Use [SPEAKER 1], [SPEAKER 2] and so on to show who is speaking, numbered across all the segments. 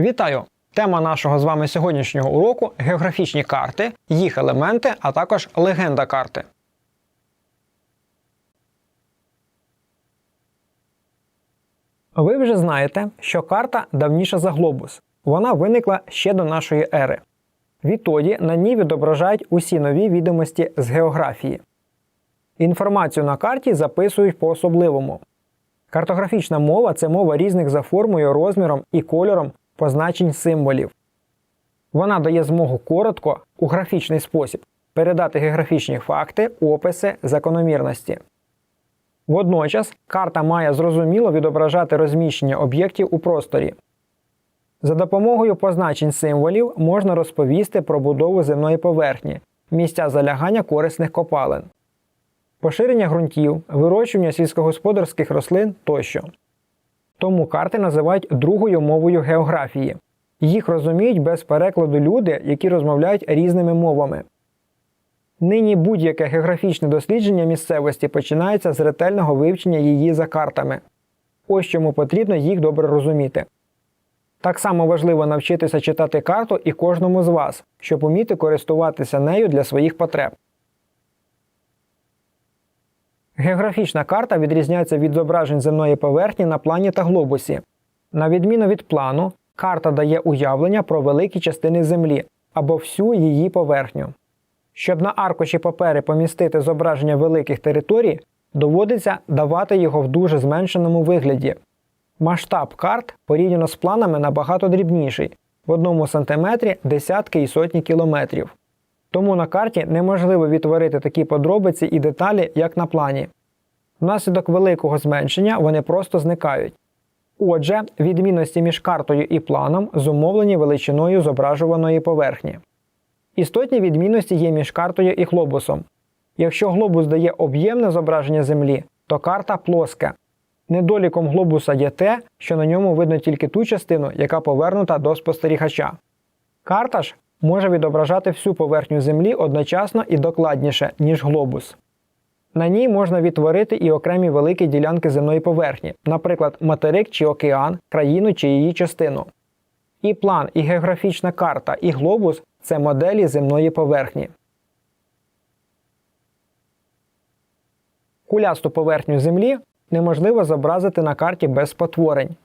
[SPEAKER 1] Вітаю! Тема нашого з вами сьогоднішнього уроку географічні карти, їх елементи, а також легенда карти. Ви вже знаєте, що карта давніша за глобус. Вона виникла ще до нашої ери. Відтоді на ній відображають усі нові відомості з географії. Інформацію на карті записують по особливому. Картографічна мова це мова різних за формою, розміром і кольором позначень символів. Вона дає змогу коротко, у графічний спосіб, передати географічні факти, описи, закономірності. Водночас карта має зрозуміло відображати розміщення об'єктів у просторі. За допомогою позначень символів можна розповісти про будову земної поверхні, місця залягання корисних копалин, поширення ґрунтів, вирощування сільськогосподарських рослин тощо. Тому карти називають другою мовою географії. Їх розуміють без перекладу люди, які розмовляють різними мовами. Нині будь-яке географічне дослідження місцевості починається з ретельного вивчення її за картами. Ось чому потрібно їх добре розуміти. Так само важливо навчитися читати карту і кожному з вас, щоб уміти користуватися нею для своїх потреб. Географічна карта відрізняється від зображень земної поверхні на плані та глобусі. На відміну від плану, карта дає уявлення про великі частини Землі або всю її поверхню. Щоб на аркуші папери помістити зображення великих територій, доводиться давати його в дуже зменшеному вигляді. Масштаб карт порівняно з планами набагато дрібніший в одному сантиметрі десятки і сотні кілометрів. Тому на карті неможливо відтворити такі подробиці і деталі, як на плані. Внаслідок великого зменшення вони просто зникають. Отже, відмінності між картою і планом зумовлені величиною зображуваної поверхні. Істотні відмінності є між картою і глобусом. Якщо глобус дає об'ємне зображення Землі, то карта плоска. Недоліком глобуса є те, що на ньому видно тільки ту частину, яка повернута до спостерігача. Карта ж може відображати всю поверхню Землі одночасно і докладніше, ніж глобус. На ній можна відтворити і окремі великі ділянки земної поверхні, наприклад, материк чи океан, країну чи її частину. І план, і географічна карта, і глобус це моделі земної поверхні. Кулясту поверхню Землі неможливо зобразити на карті без спотворень.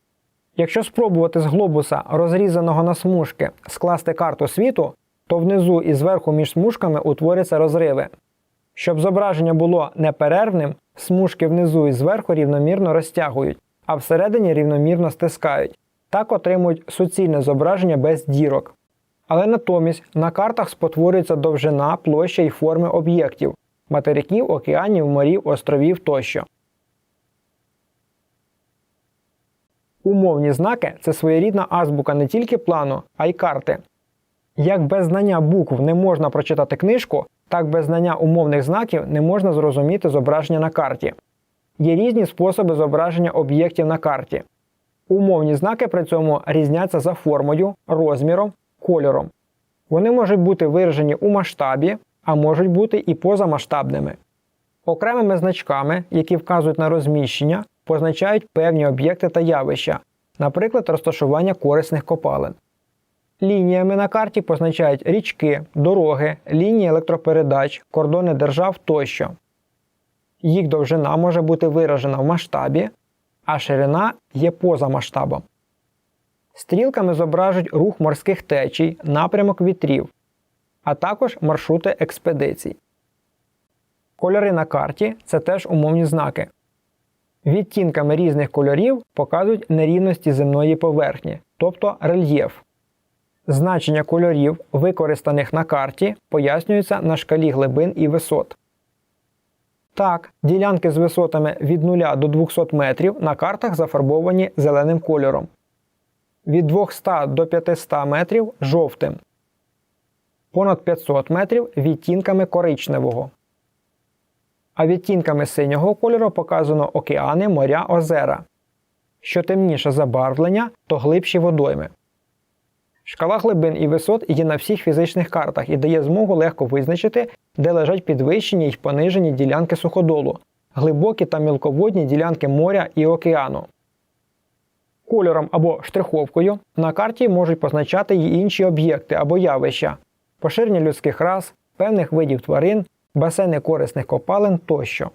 [SPEAKER 1] Якщо спробувати з глобуса, розрізаного на смужки, скласти карту світу, то внизу і зверху між смужками утворяться розриви. Щоб зображення було неперервним, смужки внизу і зверху рівномірно розтягують, а всередині рівномірно стискають. Так отримують суцільне зображення без дірок. Але натомість на картах спотворюється довжина, площа і форми об'єктів материків, океанів, морів, островів тощо. Умовні знаки це своєрідна азбука не тільки плану, а й карти. Як без знання букв не можна прочитати книжку, так без знання умовних знаків не можна зрозуміти зображення на карті. Є різні способи зображення об'єктів на карті. Умовні знаки при цьому різняться за формою, розміром, кольором. Вони можуть бути виражені у масштабі, а можуть бути і позамасштабними. Окремими значками, які вказують на розміщення, позначають певні об'єкти та явища, наприклад, розташування корисних копалин. Лініями на карті позначають річки, дороги, лінії електропередач, кордони держав тощо. Їх довжина може бути виражена в масштабі, а ширина є поза масштабом. Стрілками зображують рух морських течій, напрямок вітрів, а також маршрути експедицій. Кольори на карті це теж умовні знаки. Відтінками різних кольорів показують нерівності земної поверхні, тобто рельєф. Значення кольорів, використаних на карті, пояснюються на шкалі глибин і висот. Так, ділянки з висотами від 0 до 200 метрів на картах зафарбовані зеленим кольором, від 200 до 500 метрів жовтим, понад 500 метрів відтінками коричневого. А відтінками синього кольору показано океани, моря, озера. Що темніше забарвлення, то глибші водойми. Шкала глибин і висот є на всіх фізичних картах і дає змогу легко визначити, де лежать підвищені й понижені ділянки суходолу, глибокі та мілководні ділянки моря і океану. Кольором або штриховкою на карті можуть позначати й інші об'єкти або явища, поширення людських рас, певних видів тварин, басейни корисних копалин тощо.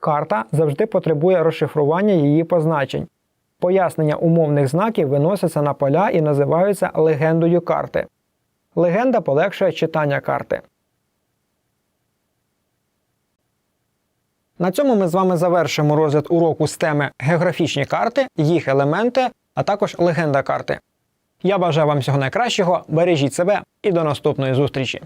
[SPEAKER 1] Карта завжди потребує розшифрування її позначень. Пояснення умовних знаків виносяться на поля і називаються легендою карти. Легенда полегшує читання карти. На цьому ми з вами завершимо розгляд уроку з теми географічні карти, їх елементи, а також легенда карти. Я бажаю вам всього найкращого, бережіть себе і до наступної зустрічі!